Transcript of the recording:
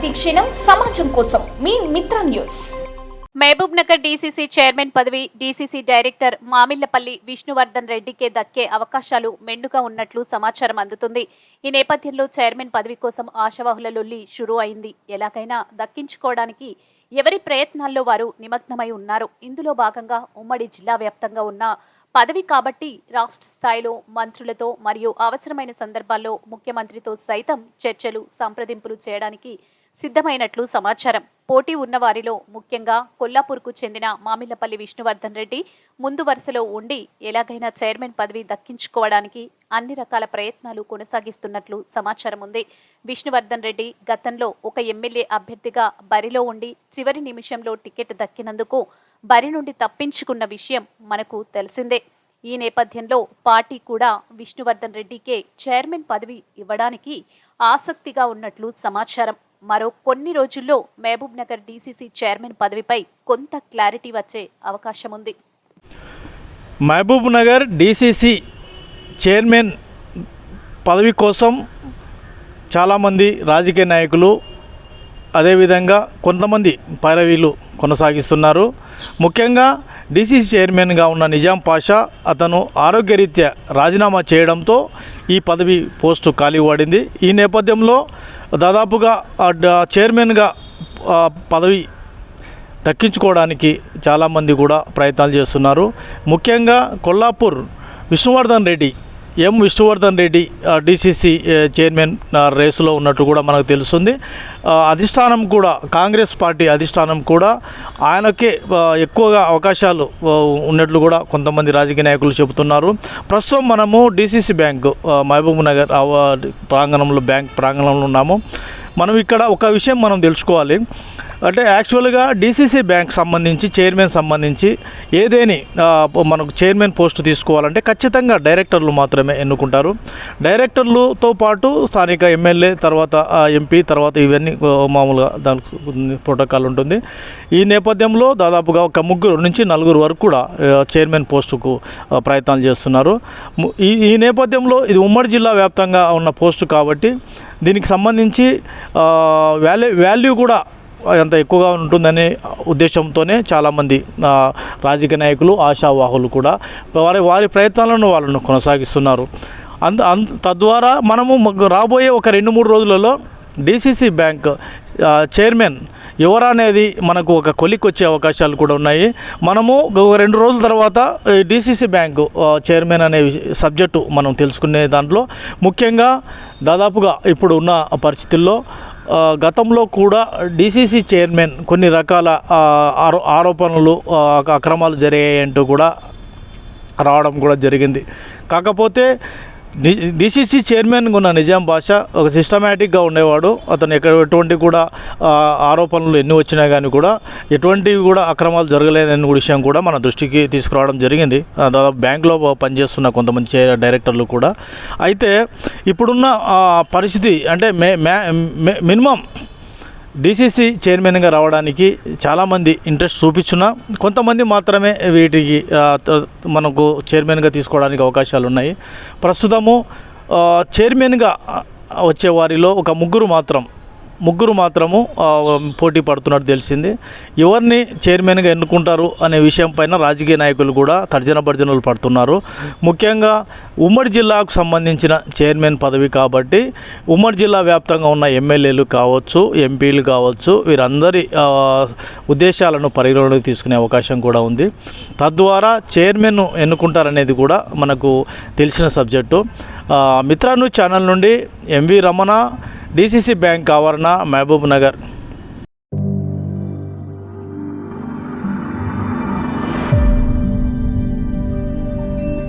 ప్రతిక్షణం సమాజం కోసం మీ Mitra news. Mahbub Nagar DCC chairman పదవి డీసీసీ డైరెక్టర్ మామిళ్ళపల్లి విష్ణువర్ధన్ రెడ్డికే దక్కే అవకాశాలు మెండుగా ఉన్నట్లు సమాచారం అందుతుంది. ఈ నేపథ్యంలో చైర్మన్ పదవి కోసం ఆశావాహుల లొల్లి షురూ అయింది ఎలాగైనా దక్కించుకోవడానికి ఎవరి ప్రయత్నాల్లో వారు నిమగ్నమై ఉన్నారు. ఇందులో భాగంగా ఉమ్మడి జిల్లా వ్యాప్తంగా ఉన్న పదవి కాబట్టి రాష్ట్ర స్థాయిలో మంత్రులతో మరియు అవసరమైన సందర్భాల్లో ముఖ్యమంత్రితో సైతం చర్చలు సంప్రదింపులు చేయడానికి సిద్ధమైనట్లు సమాచారం. పోటీ ఉన్నవారిలో ముఖ్యంగా కొల్లాపూర్కు చెందిన మామిళ్ళపల్లి విష్ణువర్ధన్ రెడ్డి ముందు వరుసలో ఉండి ఎలాగైనా చైర్మన్ పదవి దక్కించుకోవడానికి అన్ని రకాల ప్రయత్నాలు కొనసాగిస్తున్నట్లు సమాచారం ఉంది. విష్ణువర్ధన్ రెడ్డి గతంలో ఒక ఎమ్మెల్యే అభ్యర్థిగా బరిలో ఉండి చివరి నిమిషంలో టికెట్ దక్కినందుకు బరి నుండి తప్పించుకున్న విషయం మనకు తెలిసిందే. ఈ నేపథ్యంలో పార్టీ కూడా విష్ణువర్ధన్ రెడ్డికే చైర్మన్ పదవి ఇవ్వడానికి ఆసక్తిగా ఉన్నట్లు సమాచారం. మరో కొన్ని రోజుల్లో మహబూబ్ నగర్ డీసీసీ చైర్మన్ పదవిపై కొంత క్లారిటీ వచ్చే అవకాశం ఉంది మహబూబ్ నగర్ డీసీసీ చైర్మన్ పదవి కోసం చాలామంది రాజకీయ నాయకులు అదేవిధంగా కొంతమంది పైరవీలు కొనసాగిస్తున్నారు. ముఖ్యంగా డీసీసీ చైర్మన్గా ఉన్న నిజాం పాషా అతను ఆరోగ్యరీత్యా రాజీనామా చేయడంతో ఈ పదవి పోస్టు ఖాళీ పడింది ఈ నేపథ్యంలో దాదాపుగా చైర్మన్గా పదవి దక్కించుకోవడానికి చాలామంది కూడా ప్రయత్నాలు చేస్తున్నారు. ముఖ్యంగా Kollapur Vishnuvardhan Reddy M Vishnuvardhan Reddy DCC chairman రేసులో ఉన్నట్టు కూడా మనకు తెలుస్తుంది. అధిష్టానం కూడా కాంగ్రెస్ పార్టీ అధిష్టానం కూడా ఆయనకే ఎక్కువగా అవకాశాలు ఉన్నట్లు కూడా కొంతమంది రాజకీయ నాయకులు చెబుతున్నారు. ప్రస్తుతం మనము డిసిసి బ్యాంకు మహబూబ్ నగర్ ప్రాంగణంలో బ్యాంక్ ప్రాంగణంలో ఉన్నాము. మనం ఇక్కడ ఒక విషయం మనం తెలుసుకోవాలి. అంటే యాక్చువల్గా డీసీసీ బ్యాంక్ సంబంధించి చైర్మన్ సంబంధించి ఏదేని మనకు చైర్మన్ పోస్ట్ తీసుకోవాలంటే ఖచ్చితంగా డైరెక్టర్లు మాత్రమే ఎన్నుకుంటారు. డైరెక్టర్లతో పాటు స్థానిక ఎమ్మెల్యే తర్వాత ఎంపీ తర్వాత ఇవన్నీ మామూలుగా దానికి ప్రోటోకాల్ ఉంటుంది. ఈ నేపథ్యంలో దాదాపుగా ఒక ముగ్గురు నుంచి నలుగురు వరకు కూడా చైర్మన్ పోస్టుకు ప్రయత్నాలు చేస్తున్నారు. ఈ ఈ నేపథ్యంలో ఇది ఉమ్మడి జిల్లా వ్యాప్తంగా ఉన్న పోస్టు కాబట్టి దీనికి సంబంధించి వాల్యూ వాల్యూ కూడా అంత ఎక్కువగా ఉంటుందనే ఉద్దేశంతోనే చాలామంది రాజకీయ నాయకులు ఆశావాహులు కూడా వారి వారి ప్రయత్నాలను వాళ్ళను కొనసాగిస్తున్నారు. అంద అంద తద్వారా మనము రాబోయే ఒక రెండు మూడు రోజులలో డిసిసి బ్యాంక్ చైర్మన్ ఎవరు అనేది మనకు ఒక కొలిక్ వచ్చే అవకాశాలు కూడా ఉన్నాయి. మనము రెండు రోజుల తర్వాత డిసిసి బ్యాంకు చైర్మన్ అనే సబ్జెక్టు మనం తెలుసుకునే దాంట్లో ముఖ్యంగా దాదాపుగా ఇప్పుడు ఉన్న పరిస్థితుల్లో గతంలో కూడా డిసిసి చైర్మన్ కొన్ని రకాల ఆరో ఆరోపణలు అక్రమాలు జరిగాయంటూ కూడా రావడం కూడా జరిగింది. కాకపోతే డిసిసి చైర్మన్ ఉన్న నిజాం బాషా ఒక సిస్టమేటిక్గా ఉండేవాడు. అతను ఎక్కడ ఎటువంటి కూడా ఆరోపణలు ఎన్ని వచ్చినా కానీ కూడా ఎటువంటివి కూడా అక్రమాలు జరగలేదనే విషయం కూడా మన దృష్టికి తీసుకురావడం జరిగింది. దాదాపు బ్యాంకులో పనిచేస్తున్న కొంతమంది చే డైరెక్టర్లు కూడా. అయితే ఇప్పుడున్న పరిస్థితి అంటే మే మే మే- మినిమం డీసీసీ చైర్మన్గా రావడానికి చాలామంది ఇంట్రెస్ట్ చూపించున్నా కొంతమంది మాత్రమే వీటికి మనకు చైర్మన్గా తీసుకోవడానికి అవకాశాలు ఉన్నాయి ప్రస్తుతము చైర్మన్గా వచ్చే వారిలో ఒక ముగ్గురు మాత్రం ముగ్గురు మాత్రము పోటీ పడుతున్నట్టు తెలిసింది. ఎవరిని చైర్మన్గా ఎన్నుకుంటారు అనే విషయం పైన రాజకీయ నాయకులు కూడా తర్జన భర్జనలు పడుతున్నారు. ముఖ్యంగా ఉమ్మడి జిల్లాకు సంబంధించిన చైర్మన్ పదవి కాబట్టి ఉమ్మడి జిల్లా వ్యాప్తంగా ఉన్న ఎమ్మెల్యేలు కావచ్చు ఎంపీలు కావచ్చు వీరందరి ఉద్దేశాలను పరిగణలోకి తీసుకునే అవకాశం కూడా ఉంది. తద్వారా చైర్మన్ ఎన్నుకుంటారనేది కూడా మనకు తెలిసిన సబ్జెక్టు. మిత్రాను ఛానల్ నుండి ఎంవి రమణ డిసిసి బ్యాంక్ ఆవరణ మహబూబ్ నగర్